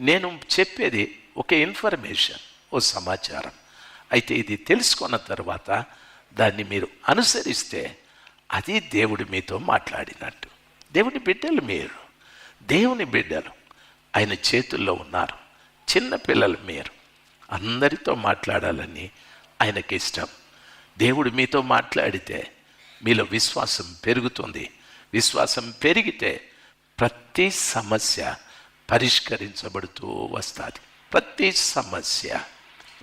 నేను చెప్పేది ఒక ఇన్ఫర్మేషన్ ఓ సమాచారం. అయితే ఇది తెలుసుకున్న తర్వాత దాన్ని మీరు అనుసరిస్తే అది దేవుడు మీతో మాట్లాడినట్టు. దేవుని బిడ్డలు మీరు. దేవుని బిడ్డలు. ఆయన చేతుల్లో ఉన్నారు. చిన్న పిల్లలు మీరు. అందరితో మాట్లాడాలని ఆయనకి ఇష్టం. దేవుడు మీతో మాట్లాడితే మీలో విశ్వాసం పెరుగుతుంది. విశ్వాసం పెరిగితే ప్రతి సమస్య పరిష్కరించబడుతూ వస్తుంది. ప్రతి సమస్య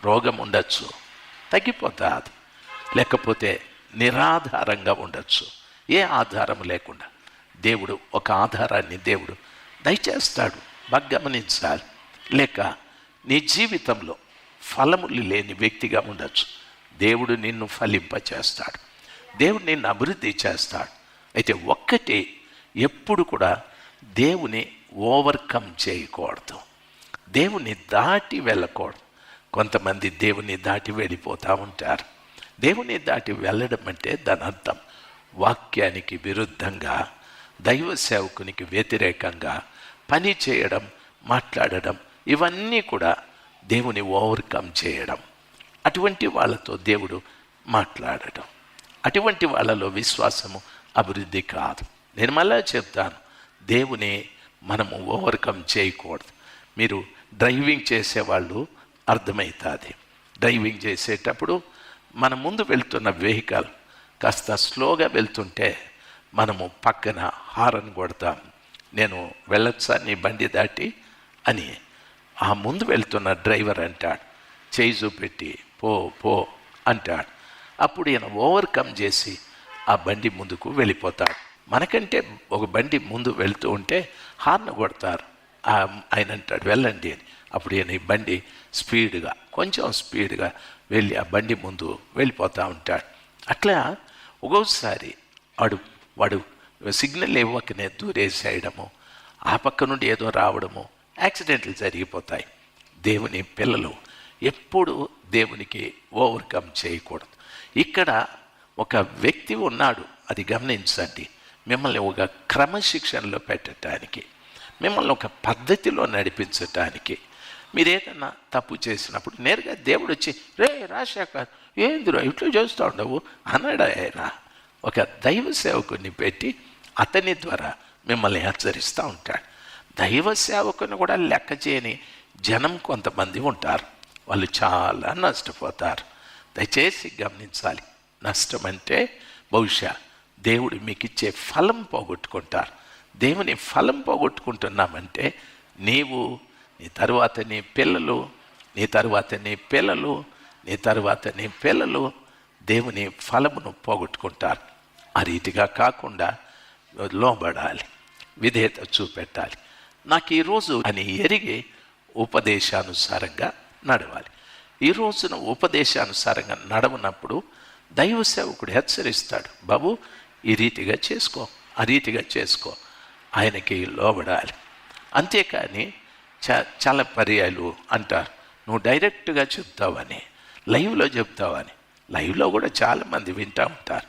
రోగం ఉండొచ్చు తగ్గిపోతుంది. లేకపోతే నిరాధారంగా ఉండొచ్చు. ఏ ఆధారం లేకుండా. దేవుడు ఒక ఆధారాన్ని దేవుడు దయచేస్తాడు బాగా గమనించాలి లేక నీ జీవితంలో ఫలములు లేని వ్యక్తిగా ఉండొచ్చు. దేవుడు నిన్ను ఫలింపచేస్తాడు. దేవుడు నిన్ను అభివృద్ధి చేస్తాడు. అయితే ఒక్కటి ఎప్పుడు కూడా దేవుని ఓవర్కమ్ చేయకూడదు. దేవుని దాటి వెళ్ళకూడదు. కొంతమంది దేవుని దాటి వెళ్ళిపోతూ ఉంటారు. దేవుని దాటి వెళ్ళడం అంటే దాని అర్థం వాక్యానికి విరుద్ధంగా దైవ సేవకునికి వ్యతిరేకంగా పని చేయడం మాట్లాడడం ఇవన్నీ కూడా దేవుని ఓవర్కమ్ చేయడం. అటువంటి వాళ్ళతో దేవుడు మాట్లాడటం అటువంటి వాళ్ళలో విశ్వాసము అభివృద్ధి కాదు. నేను మళ్ళా చెప్తాను. దేవుని మనము ఓవర్కమ్ చేయకూడదు. మీరు డ్రైవింగ్ చేసేవాళ్ళు అర్థమవుతుంది డ్రైవింగ్ చేసేటప్పుడు మన ముందు వెళ్తున్న వెహికల్ కాస్త స్లోగా వెళ్తుంటే మనము పక్కన హారన్ కొడతాం. నేను వెళ్ళొచ్చా? నీ బండి దాటి అని ఆ ముందు వెళ్తున్న డ్రైవర్ అంటాడు. చేయి చూపెట్టి పో పో అంటాడు. అప్పుడు ఈయన ఓవర్కమ్ చేసి ఆ బండి ముందుకు వెళ్ళిపోతాడు. మనకంటే ఒక బండి ముందు వెళ్తూ ఉంటే హార్న్ కొడతారు. ఆయన అంటాడు వెళ్ళండి అని. అప్పుడు ఈయన ఈ బండి స్పీడ్గా కొంచెం స్పీడ్గా వెళ్ళి ఆ బండి ముందు వెళ్ళిపోతూ ఉంటాడు. అట్లా ఒక్కోసారి వాడు వాడు సిగ్నల్ ఇవ్వకనే దూరేసేయడము ఆ పక్క నుండి ఏదో రావడము యాక్సిడెంట్లు జరిగిపోతాయి. దేవుని పిల్లలు ఎప్పుడు దేవునికి ఓవర్కమ్ చేయకూడదు. ఇక్కడ ఒక వ్యక్తి ఉన్నాడు అది గమనించండి. మిమ్మల్ని ఒక క్రమశిక్షణలో పెట్టడానికి మిమ్మల్ని ఒక పద్ధతిలో నడిపించటానికి మీరు ఏదన్నా తప్పు చేసినప్పుడు నేరుగా దేవుడు వచ్చి రే రాజశేఖర్ ఏందిరా ఇట్లా చేస్తూ ఉండవు? అనడాయరా ఆయన. ఒక దైవ సేవకుని పెట్టి అతని ద్వారా మిమ్మల్ని హెచ్చరిస్తూ ఉంటాడు. దైవ సేవకుని కూడా లెక్క చేయని జనం కొంతమంది ఉంటారు. వాళ్ళు చాలా నష్టపోతారు. దయచేసి గమనించాలి. నష్టం అంటే బహుశా దేవుడు మీకు ఇచ్చే ఫలం పోగొట్టుకుంటారు. దేవుని ఫలం పోగొట్టుకుంటున్నామంటే నీవు నీ తరువాత నీ పిల్లలు నీ తరువాత నీ పిల్లలు నీ తరువాత నీ పిల్లలు దేవుని ఫలమును పోగొట్టుకుంటారు. ఆ రీతిగా కాకుండా లోబడాలి విధేయత చూపెట్టాలి. నాకు ఈరోజు అని ఎరిగి ఉపదేశానుసారంగా నడవాలి. ఈ రోజున ఉపదేశానుసారంగా నడవనప్పుడు దైవ సేవకుడు హెచ్చరిస్తాడు బాబు ఈ రీతిగా చేసుకో ఆ రీతిగా చేసుకో. ఆయనకి లోబడాలి. అంతేకాని చాలా పర్యాలు అంటారు. నువ్వు డైరెక్ట్గా చెప్తావని లైవ్లో చెప్తావని. లైవ్లో కూడా చాలామంది వింటూ ఉంటారు.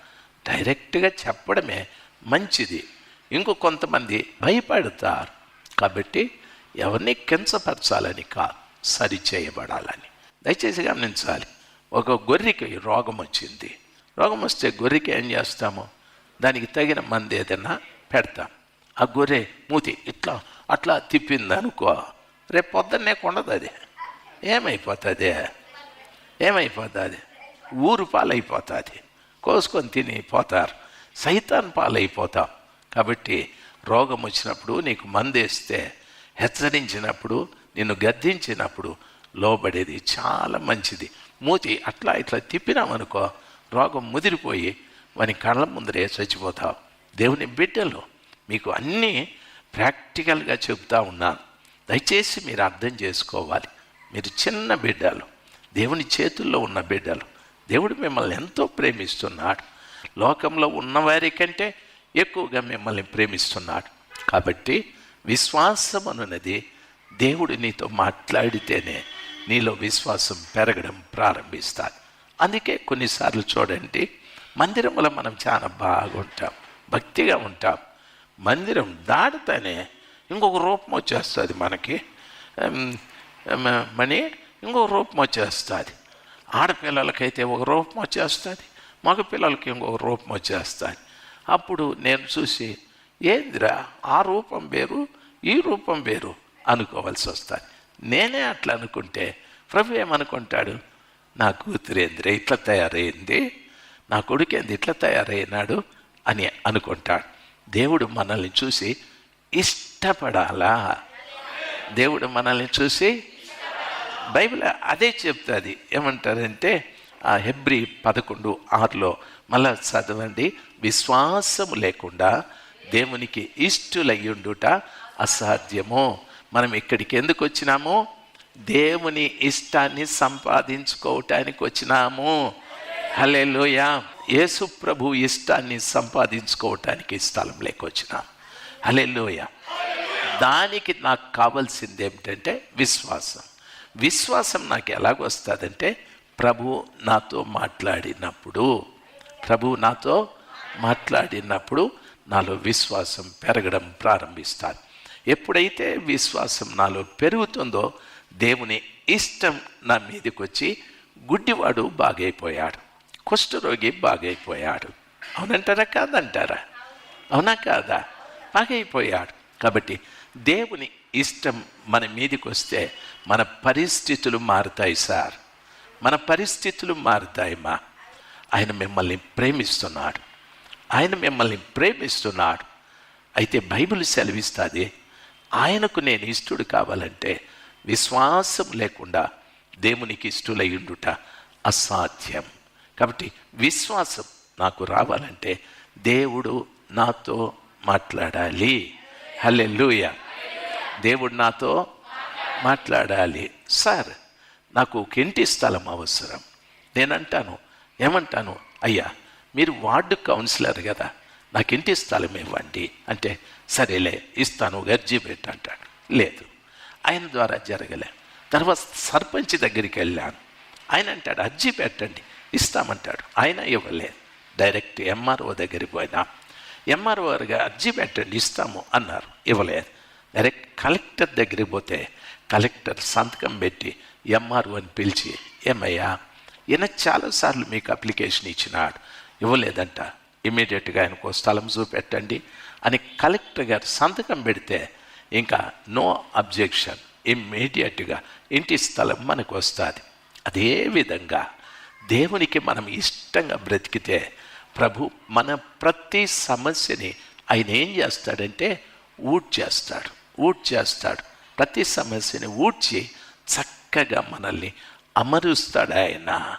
డైరెక్ట్గా చెప్పడమే మంచిది. ఇంకో కొంతమంది భయపడతారు. కాబట్టి ఎవరిని కించపరచాలని కాదు సరి చేయబడాలని. దయచేసి గమనించాలి. ఒక గొర్రెకి రోగం వచ్చింది. రోగం వస్తే గొర్రెకి ఏం చేస్తాము? దానికి తగిన మంది ఏదైనా పెడతాం. ఆ గొర్రె మూతి ఇట్లా అట్లా తిప్పింది అనుకో రేపు పొద్దున్నే కొండదు అది ఏమైపోతుంది? ఏమైపోతుంది? ఊరు పాలైపోతుంది. కోసుకొని తిని పోతారు. సైతాన్ పాలైపోతాం. కాబట్టి రోగం వచ్చినప్పుడు నీకు మందేస్తే హెచ్చరించినప్పుడు నిన్ను గద్దించినప్పుడు లోబడేది చాలా మంచిది. మూతి అట్లా ఇట్లా తిప్పినామనుకో రోగం ముదిరిపోయి వాని కళ్ళ ముందరే చచ్చిపోతావు. దేవుని బిడ్డలు మీకు అన్నీ ప్రాక్టికల్గా చెబుతా ఉన్నాను దయచేసి మీరు అర్థం చేసుకోవాలి. మీరు చిన్న బిడ్డలు దేవుని చేతుల్లో ఉన్న బిడ్డలు. దేవుడు మిమ్మల్ని ఎంతో ప్రేమిస్తున్నాడు. లోకంలో ఉన్నవారి కంటే ఎక్కువగా మిమ్మల్ని ప్రేమిస్తున్నాడు. కాబట్టి విశ్వాసం అనున్నది దేవుడు నీతో మాట్లాడితేనే నీలో విశ్వాసం పెరగడం ప్రారంభిస్తాడు. అందుకే కొన్నిసార్లు చూడండి మందిరంలో మనం చాలా బాగుంటాం భక్తిగా ఉంటాం. మందిరం దాటితేనే ఇంకొక రూపం వచ్చేస్తుంది మనకి. మనీ ఇంకొక ఇంకో రూపం వచ్చేస్తుంది. ఆడపిల్లలకైతే ఒక రూపం వచ్చేస్తుంది మగ పిల్లలకి ఇంకొక రూపం వచ్చేస్తుంది. అప్పుడు నేను చూసి ఏందిరా ఆ రూపం వేరు ఈ రూపం వేరు అనుకోవాల్సి వస్తుంది. నేనే అట్లా అనుకుంటే ప్రభు ఏమనుకుంటాడు? నా కూతురేంద్రే ఇట్లా తయారైంది? నా కొడుకేంది ఇట్లా తయారైనాడు అని అనుకుంటాడు. దేవుడు మనల్ని చూసి ఇష్టపడాలా? దేవుడు మనల్ని చూసి బైబిల్ అదే చెప్తుంది. ఏమంటారంటే ఆ హెబ్రి పదకొండు ఆరులో మళ్ళా చదవండి. విశ్వాసము లేకుండా దేవునికి ఇష్టులయ్యుండుట అసాధ్యము. మనం ఇక్కడికి ఎందుకు వచ్చినాము? దేవుని ఇష్టాన్ని సంపాదించుకోవటానికి వచ్చినాము. హలే లోయ యేసు ప్రభు ఇష్టాన్ని సంపాదించుకోవటానికి స్థలం లేకొచ్చిన. హలే లోయ దానికి నాకు కావాల్సింది ఏమిటంటే విశ్వాసం. విశ్వాసం నాకు ఎలాగొస్తుందంటే ప్రభు నాతో మాట్లాడినప్పుడు ప్రభు నాతో మాట్లాడినప్పుడు నాలో విశ్వాసం పెరగడం ప్రారంభిస్తాను. ఎప్పుడైతే విశ్వాసం నాలో పెరుగుతుందో దేవుని ఇష్టం నా మీదకి వచ్చి గుడ్డివాడు బాగైపోయాడు. కుష్ఠరోగి బాగైపోయాడు అవునంటారా కాదంటారా అవునా కాదా బాగైపోయాడు కాబట్టి దేవుని ఇష్టం మన మీదకి వస్తే మన పరిస్థితులు మారుతాయి సార్ మన పరిస్థితులు మారుతాయి మా ఆయన మిమ్మల్ని ప్రేమిస్తున్నాడు ఆయన మిమ్మల్ని ప్రేమిస్తున్నాడు అయితే బైబిల్ సెలవిస్తుంది ఆయనకు నేను ఇష్టడు కావాలంటే విశ్వాసం లేకుండా దేవునికి ఇష్టలై ఉండుట అసాధ్యం కాబట్టి విశ్వాసం నాకు రావాలంటే దేవుడు నాతో మాట్లాడాలి. హల్లెలూయ. దేవుడు నాతో మాట్లాడాలి. సార్ నాకు ఒక ఇంటి స్థలం అవసరం. నేనంటాను ఏమంటాను? అయ్యా మీరు వార్డు కౌన్సిలర్ కదా నాకు ఇంటి స్థలం ఇవ్వండి. అంటే సరేలే ఇస్తాను గర్జీ పెట్టి అంటాడు. లేదు ఆయన ద్వారా జరగలే. తర్వాత సర్పంచ్ దగ్గరికి వెళ్ళాను. ఆయన అంటాడు అర్జీ పెట్టండి. ఇస్తామంటాడు. ఆయన ఇవ్వలేదు. డైరెక్ట్ ఎంఆర్ఓ దగ్గరికి పోయినా ఎంఆర్ఓ గారు అర్జీ పెట్టండి ఇస్తాము అన్నారు. ఇవ్వలేదు. డైరెక్ట్ కలెక్టర్ దగ్గరికి పోతే కలెక్టర్ సంతకం పెట్టి ఎంఆర్ఓ అని పిలిచి ఏమయ్యా ఈయన చాలాసార్లు మీకు అప్లికేషన్ ఇచ్చినాడు ఇవ్వలేదంట. ఇమీడియట్గా ఆయనకు స్థలం చూపెట్టండి అని కలెక్టర్ గారు సంతకం పెడితే ఇంకా నో అబ్జెక్షన్ ఇమ్మీడియట్గా ఇంటి స్థలం మనకు వస్తుంది. అదేవిధంగా దేవునికి మనం ఇష్టంగా బ్రతికితే ప్రభు మన ప్రతి సమస్యని ఆయన ఏం చేస్తాడంటే ఊడ్ చేస్తాడు ఊడ్ చేస్తాడు. ప్రతి సమస్యని ఊడ్చి చక్కగా మనల్ని అమరుస్తాడు ఆయన.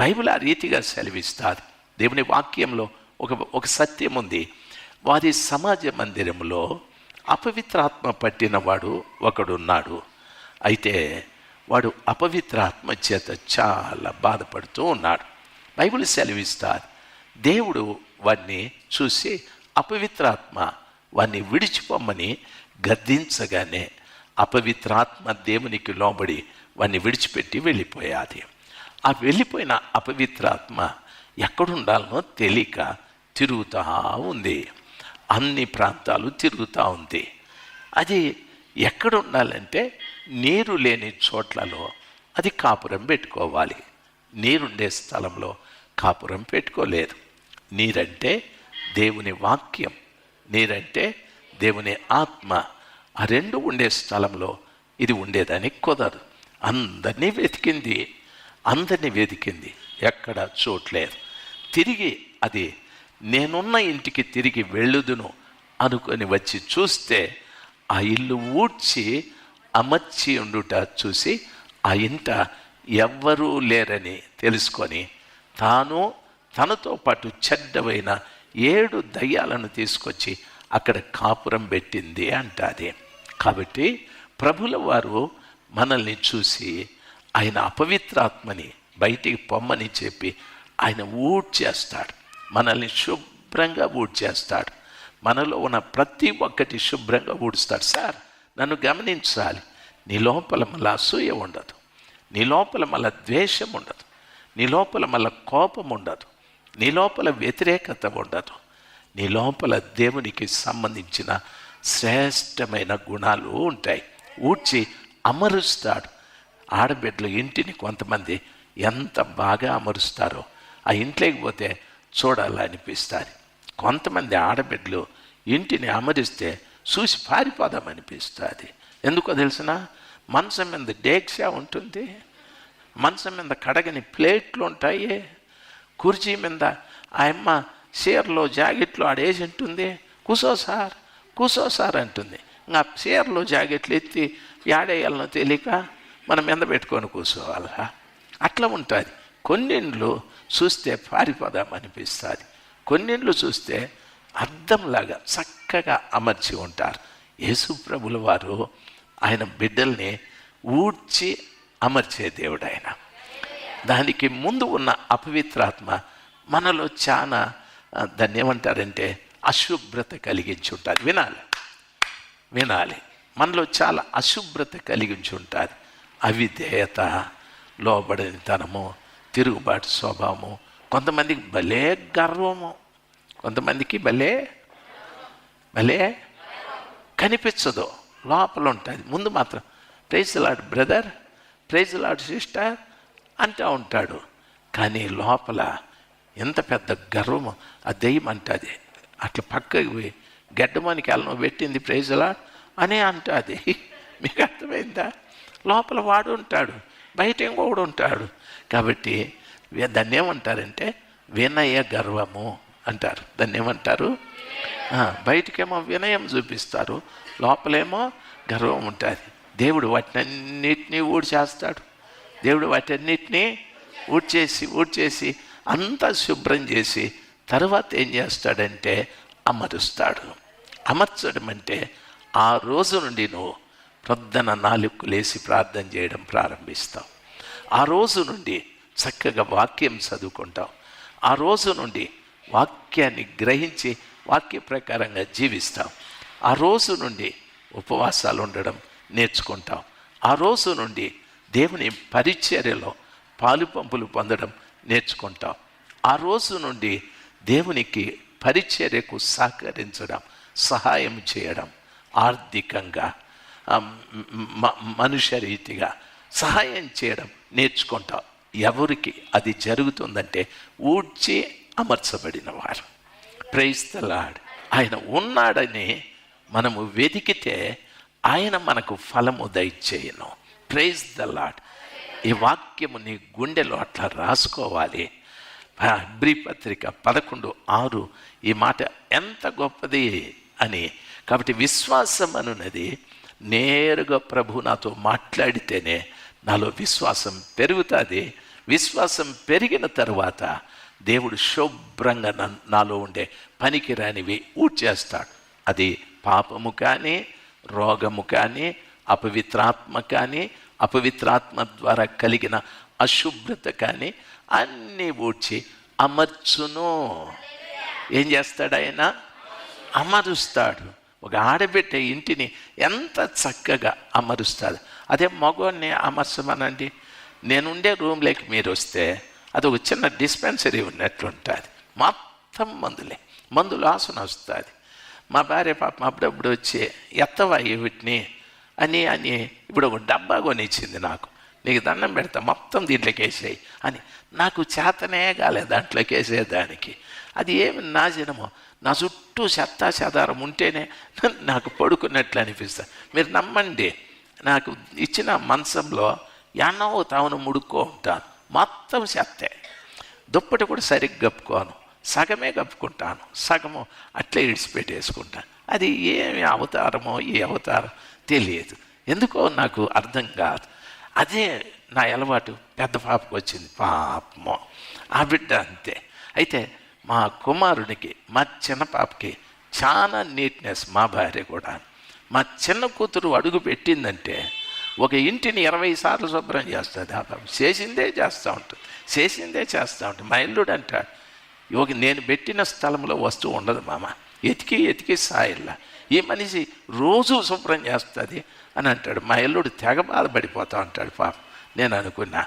బైబిల్ ఆ రీతిగా సెలవిస్తాడు దేవుని వాక్యంలో ఒక ఒక సత్యం ఉంది. వారి సమాజ మందిరంలో అపవిత్రాత్మ పట్టిన వాడు ఒకడున్నాడు. అయితే వాడు అపవిత్రాత్మ చేత చాలా బాధపడుతూ ఉన్నాడు. బైబిల్ సెలవిస్తారు దేవుడు వాడిని చూసి అపవిత్రాత్మ వాడిని విడిచిపోమ్మని గద్దించగానే అపవిత్రాత్మ దేవునికి లోబడి వాడిని విడిచిపెట్టి వెళ్ళిపోయాది. ఆ వెళ్ళిపోయిన అపవిత్రాత్మ ఎక్కడుండాలనో తెలియక తిరుగుతూ ఉంది. అన్ని ప్రాంతాలు తిరుగుతూ ఉంది. అది ఎక్కడ ఉండాలంటే నీరు లేని చోట్లలో అది కాపురం పెట్టుకోవాలి. నీరుండే స్థలంలో కాపురం పెట్టుకోలేదు. నీరంటే దేవుని వాక్యం. నీరంటే దేవుని ఆత్మ. ఆ రెండు ఉండే స్థలంలో ఇది ఉండేదని కుదరదు. అందరినీ వెతికింది. అందరినీ వెతికింది. ఎక్కడ చోట్లేదు తిరిగి అది నేనున్న ఇంటికి తిరిగి వెళ్ళుదును అనుకొని వచ్చి చూస్తే ఆ ఇల్లు ఊడ్చి అమర్చి ఉండుట చూసి ఆ ఇంట ఎవ్వరూ లేరని తెలుసుకొని తాను తనతో పాటు చెడ్డవైన ఏడు దయ్యాలను తీసుకొచ్చి అక్కడ కాపురం పెట్టింది అంటాది. కాబట్టి ప్రభుల వారు మనల్ని చూసి ఆయన అపవిత్రాత్మని బయటికి పొమ్మని చెప్పి ఆయన ఊడ్ చేస్తాడు. మనల్ని శుభ్రంగా ఊడ్ చేస్తాడు. మనలో ఉన్న ప్రతి ఒక్కటి శుభ్రంగా ఊడుస్తాడు సార్. నన్ను గమనించాలి. నీ లోపల మళ్ళీ అసూయ ఉండదు. నీ లోపల మళ్ళీ ద్వేషం ఉండదు. నీ లోపల మళ్ళీ కోపం ఉండదు. నీ లోపల వ్యతిరేకత ఉండదు. నీ లోపల దేవునికి సంబంధించిన శ్రేష్టమైన గుణాలు ఉంటాయి. ఊడ్చి అమరుస్తాడు. ఆడబిడ్డలు ఇంటిని కొంతమంది ఎంత బాగా అమరుస్తారో ఆ ఇంట్లోకి పోతే చూడాలనిపిస్తుంది. కొంతమంది ఆడబిడ్డలు ఇంటిని అమరిస్తే చూసి పారిపోదామనిపిస్తుంది ఎందుకో తెలిసిన మంచం మీద డేక్షా ఉంటుంది. మంచం మీద కడగని ప్లేట్లు ఉంటాయి. కుర్చీ మీద ఆ అమ్మ చీరలో జాకెట్లో ఆడేసి ఉంటుంది. కూసో సార్ కూసో సార్ అంటుంది. ఇంకా చీరలో జాకెట్లు ఎత్తి ఏడేయాలనో తెలియక మనం మీద పెట్టుకొని కూర్చోవాలా? అట్లా ఉంటుంది. కొన్నిండ్లు చూస్తే పారిపోదాం అనిపిస్తుంది. కొన్నిండ్లు చూస్తే అర్థంలాగా చక్కగా అమర్చి ఉంటారు. యేసు ప్రభుల వారు ఆయన బిడ్డల్ని ఊడ్చి అమర్చే దేవుడు ఆయన దానికి ముందు ఉన్న అపవిత్రాత్మ మనలో చాలా ఆ, దాన్ని ఏమంటారంటే అశుభ్రత కలిగించి ఉంటుంది వినాలి. వినాలి. మనలో చాలా అశుభ్రత కలిగించి ఉంటుంది అవిధేయత లోబడినతనము తిరుగుబాటు స్వభావము కొంతమందికి భలే గర్వము. కొంతమందికి భలే భలే కనిపించదు లోపల ఉంటుంది ముందు మాత్రం praise Lord brother praise Lord sister అంటూ ఉంటాడు. కానీ లోపల ఎంత పెద్ద గర్వము ఆ దెయ్యం అంటుంది. అట్లా పక్కకి పోయి గడ్డమానికి వెళ్ళను పెట్టింది ప్రైజ్ లాడ్ అనే అంటుంది. మీకు అర్థమైందా? లోపల వాడు ఉంటాడు బయట ఇంకొకడు ఉంటాడు. కాబట్టి దాన్ని ఏమంటారంటే వినయ గర్వము. అంటారు. దాన్ని ఏమంటారు? బయటకేమో వినయం చూపిస్తారు. లోపలేమో గర్వం ఉంటుంది. దేవుడు వాటినన్నిటినీ ఊడ్చేస్తాడు. దేవుడు వాటన్నిటినీ ఊడ్చేసి ఊడ్చేసి అంతా శుభ్రం చేసి తర్వాత ఏం చేస్తాడంటే అమరుస్తాడు. అమర్చడం అంటే ఆ రోజు నుండి నువ్వు ప్రొద్దన నాలుగు లేసి ప్రార్థన చేయడం ప్రారంభిస్తావు. ఆ రోజు నుండి చక్కగా వాక్యం చదువుకుంటావు. ఆ రోజు నుండి వాక్యాన్ని గ్రహించి వాక్య ప్రకారంగా జీవిస్తాం. ఆ రోజు నుండి ఉపవాసాలు ఉండడం నేర్చుకుంటాం. ఆ రోజు నుండి దేవుని పరిచర్యలో పాలు పంపులు పొందడం నేర్చుకుంటాం. ఆ రోజు నుండి దేవునికి పరిచర్యకు సహకరించడం సహాయం చేయడం ఆర్థికంగా మనుషరీతిగా రీతిగా సహాయం చేయడం నేర్చుకుంటాం. ఎవరికి అది జరుగుతుందంటే ఊడ్చి అమర్చబడిన వారు ప్రైజ్ ఆయన ఉన్నాడని మనము వెతికితే ఆయన మనకు ఫలము దయచేయను. ప్రైజ్ ద లాడ్ ఈ వాక్యము నీ గుండెలో అట్లా రాసుకోవాలి. హబ్రీ పత్రిక పదకొండు ఆరు ఈ మాట ఎంత గొప్పది అని. కాబట్టి విశ్వాసం అనున్నది నేరుగా ప్రభు నాతో మాట్లాడితేనే నాలో విశ్వాసం పెరుగుతుంది. విశ్వాసం పెరిగిన తర్వాత దేవుడు శుభ్రంగా నన్- నాలో ఉండే పనికిరానివి ఊడ్చేస్తాడు. అది పాపము కానీ రోగము కానీ అపవిత్రాత్మ కానీ అపవిత్రాత్మ ద్వారా కలిగిన అశుభ్రత కానీ అన్నీ ఊడ్చి అమర్చును. ఏం చేస్తాడు ఆయన? అమరుస్తాడు. ఒక ఆడబిడ్డ ఇంటిని ఎంత చక్కగా అమరుస్తాడు. అదే మగవాడిని అమర్చమనండి. నేనుండే రూమ్లోకి మీరు వస్తే అది ఒక చిన్న డిస్పెన్సరీ ఉన్నట్లుంటుంది మొత్తం మందులే. మందులు ఆసన వస్తుంది మా భార్య పాపం అప్పుడప్పుడు వచ్చి ఎత్తవా వీటిని? అని అని ఇప్పుడు ఒక డబ్బా కొనిచ్చింది నాకు. నీకు దండం పెడతా మొత్తం దీంట్లోకి వేసేయి అని నాకు చేతనే కాలేదు దాంట్లోకి వేసేదానికి అది ఏమి నాశనమో నా చుట్టూ చెత్తా చెదారం ఉంటేనే నాకు పడుకున్నట్లు అనిపిస్తుంది మీరు నమ్మండి నాకు ఇచ్చిన మంచంలో ఎన్నో తావును ముడుక్కో ఉంటాను మొత్తం చెత్తే దుప్పటి కూడా సరిగ్గా కప్పుకోను సగమే కప్పుకుంటాను సగము అట్లే ఇడిచిపెట్టేసుకుంటాను అది ఏమి అవతారమో ఏ అవతారం తెలియదు. ఎందుకో నాకు అర్థం కాదు. అదే నా అలవాటు పెద్ద పాపకు వచ్చింది. పాపమో. ఆ బిడ్డ అంతే. అయితే మా కుమారునికి మా చిన్న పాపకి చాలా నీట్నెస్ మా భార్య కూడా మా చిన్న కూతురు అడుగు పెట్టిందంటే ఒక ఇంటిని ఇరవై సార్లు శుభ్రం చేస్తుంది. ఆ పాపం చేసిందే చేస్తూ ఉంటుంది. చేసిందే చేస్తూ ఉంటుంది. మా ఇల్లుడు అంటాడు ఒక నేను పెట్టిన స్థలంలో వస్తువు ఉండదు మామ. ఎతికి ఎతికి సాయిల్లా. ఈ మనిషి రోజు శుభ్రం చేస్తుంది అని అంటాడు. మా ఎల్లుడు తెగ బాధపడిపోతా ఉంటాడు పాప. నేను అనుకున్నా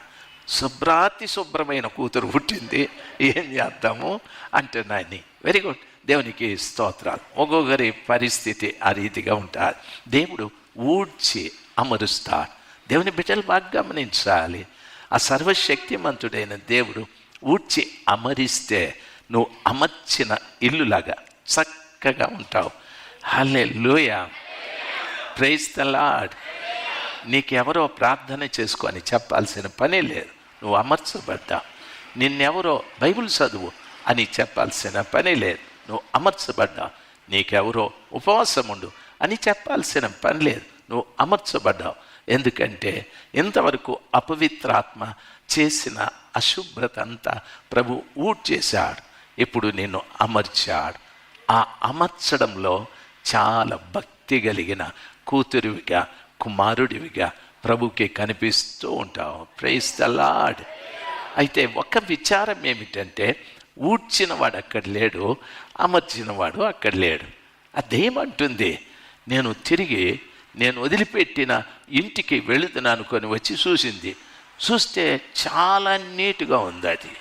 శుభ్రాతి శుభ్రమైన కూతురు పుట్టింది. ఏం చేద్దాము? అంటే నాయని వెరీ గుడ్. దేవునికి స్తోత్రాలు. ఒక్కొక్కరి పరిస్థితి ఆ రీతిగా ఉంటుంది. దేవుడు ఊడ్చి అమరుస్తాడు దేవుని బిడ్డలు బాగా గమనించాలి. ఆ సర్వశక్తిమంతుడైన దేవుడు ఊడ్చి అమరిస్తే నువ్వు అమర్చిన ఇల్లులాగా చక్కగా ఉంటావు. హలే లోయ ప్రైజ్ ద లాడ్ నీకెవరో ప్రార్థన చేసుకొని చెప్పాల్సిన పనే లేదు. నువ్వు అమర్చబడ్డావు. నిన్నెవరో బైబిల్ చదువు అని చెప్పాల్సిన పని లేదు. నువ్వు అమర్చబడ్డావు. నీకెవరో ఉపవాసం ఉండు అని చెప్పాల్సిన పని లేదు. నువ్వు అమర్చబడ్డావు. ఎందుకంటే ఇంతవరకు అపవిత్రాత్మ చేసిన అశుభ్రత అంతా ప్రభు ఊడ్ చేశాడు. ఇప్పుడు నిన్ను అమర్చాడు. ఆ అమర్చడంలో చాలా భక్తి కలిగిన కూతురువిగా కుమారుడివిగా ప్రభుకి కనిపిస్తూ ఉంటావు. ప్రైస్ ద లాడ్ అయితే ఒక విచారం ఏమిటంటే ఊడ్చిన వాడు అక్కడ లేడు అమర్చిన వాడు అక్కడ లేడు. అదేమంటుంది? నేను తిరిగి నేను వదిలిపెట్టిన ఇంటికి వెళుతున్నాను అనుకొని వచ్చి చూసింది. చూస్తే చాలా నీట్గా ఉంది అది.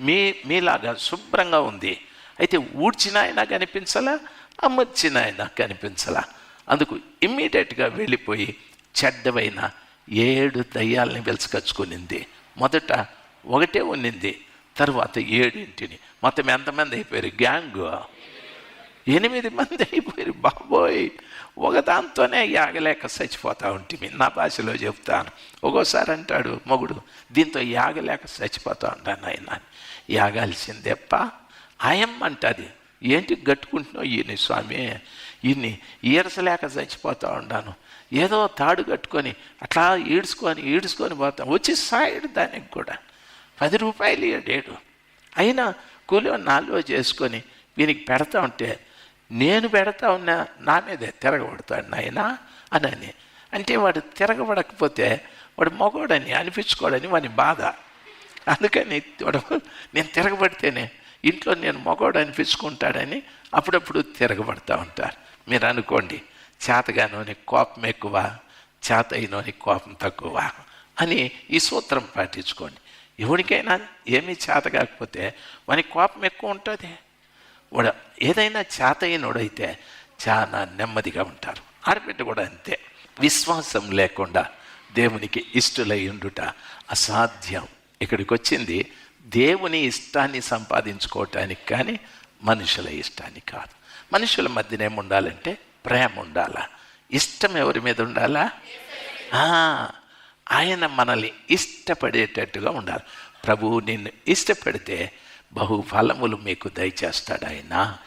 మీ మీలాగా శుభ్రంగా ఉంది. అయితే ఊడ్చిన ఆయన కనిపించలా అమర్చిన ఆయన కనిపించలా. అందుకు ఇమ్మీడియట్గా వెళ్ళిపోయి చెడ్డవైన ఏడు దయ్యాలని వెలుసుకొచ్చుకునింది. మొదట ఒకటే ఉన్నింది తర్వాత ఏడింటిని. మొత్తం ఎంతమంది అయిపోయారు? గ్యాంగ్. ఎనిమిది మంది అయిపోయి బాబోయ్! ఒకదాంతోనే యాగలేక చచ్చిపోతా ఉంటుంది. నా భాషలో చెప్తాను. ఒక్కోసారి అంటాడు మొగుడు దీంతో యాగలేక చచ్చిపోతా ఉంటాను ఆయన యాగాల్సిందేప్ప. ఆయమ్మ అంటది ఏంటి గట్టుకుంటున్నావు ఈయన స్వామి? ఈయన్ని ఈరసలేక చచ్చిపోతా ఉన్నాను ఏదో తాడు కట్టుకొని అట్లా ఈడ్చుకొని ఈడ్చుకొని పోతాం. వచ్చి సాయడు దానికి కూడా. పది రూపాయలు ఇయ్యడేడు అయినా కూలి నాలుగో చేసుకొని వీనికి పెడతా ఉంటే నేను పెడతా ఉన్నా నా మీదే తిరగబడతాడు నాయన అని అంటే వాడు తిరగబడకపోతే వాడు మగవాడని అనిపించుకోడని వాని బాధ. అందుకని వాడు నేను తిరగబడితేనే ఇంట్లో నేను మగవాడు అనిపించుకుంటాడని అప్పుడప్పుడు తిరగబడతా ఉంటారు. మీరు అనుకోండి చేతగానోని కోపం ఎక్కువ చేత అయినోని కోపం తక్కువ అని ఈ సూత్రం పాటించుకోండి. ఎవరికైనా ఏమీ చేత కాకపోతే వాని కోపం ఎక్కువ ఉంటుంది. వాడు ఏదైనా చేత అయినోడైతే చాలా నెమ్మదిగా ఉంటారు. ఆడబిడ్డ కూడా అంతే. విశ్వాసం లేకుండా దేవునికి ఇష్టలై ఉండుట అసాధ్యం. ఇక్కడికి వచ్చింది దేవుని ఇష్టాన్ని సంపాదించుకోవటానికి కానీ మనుషుల ఇష్టాన్ని కాదు. మనుషుల మధ్యన ఏముండాలంటే ప్రేమ ఉండాలా? ఇష్టం ఎవరి మీద ఉండాలా? ఆయన మనల్ని ఇష్టపడేటట్టుగా ఉండాలి. ప్రభువు నిన్ను ఇష్టపడితే బహు ఫలములు మీకు దయచేస్తాడు ఆయన.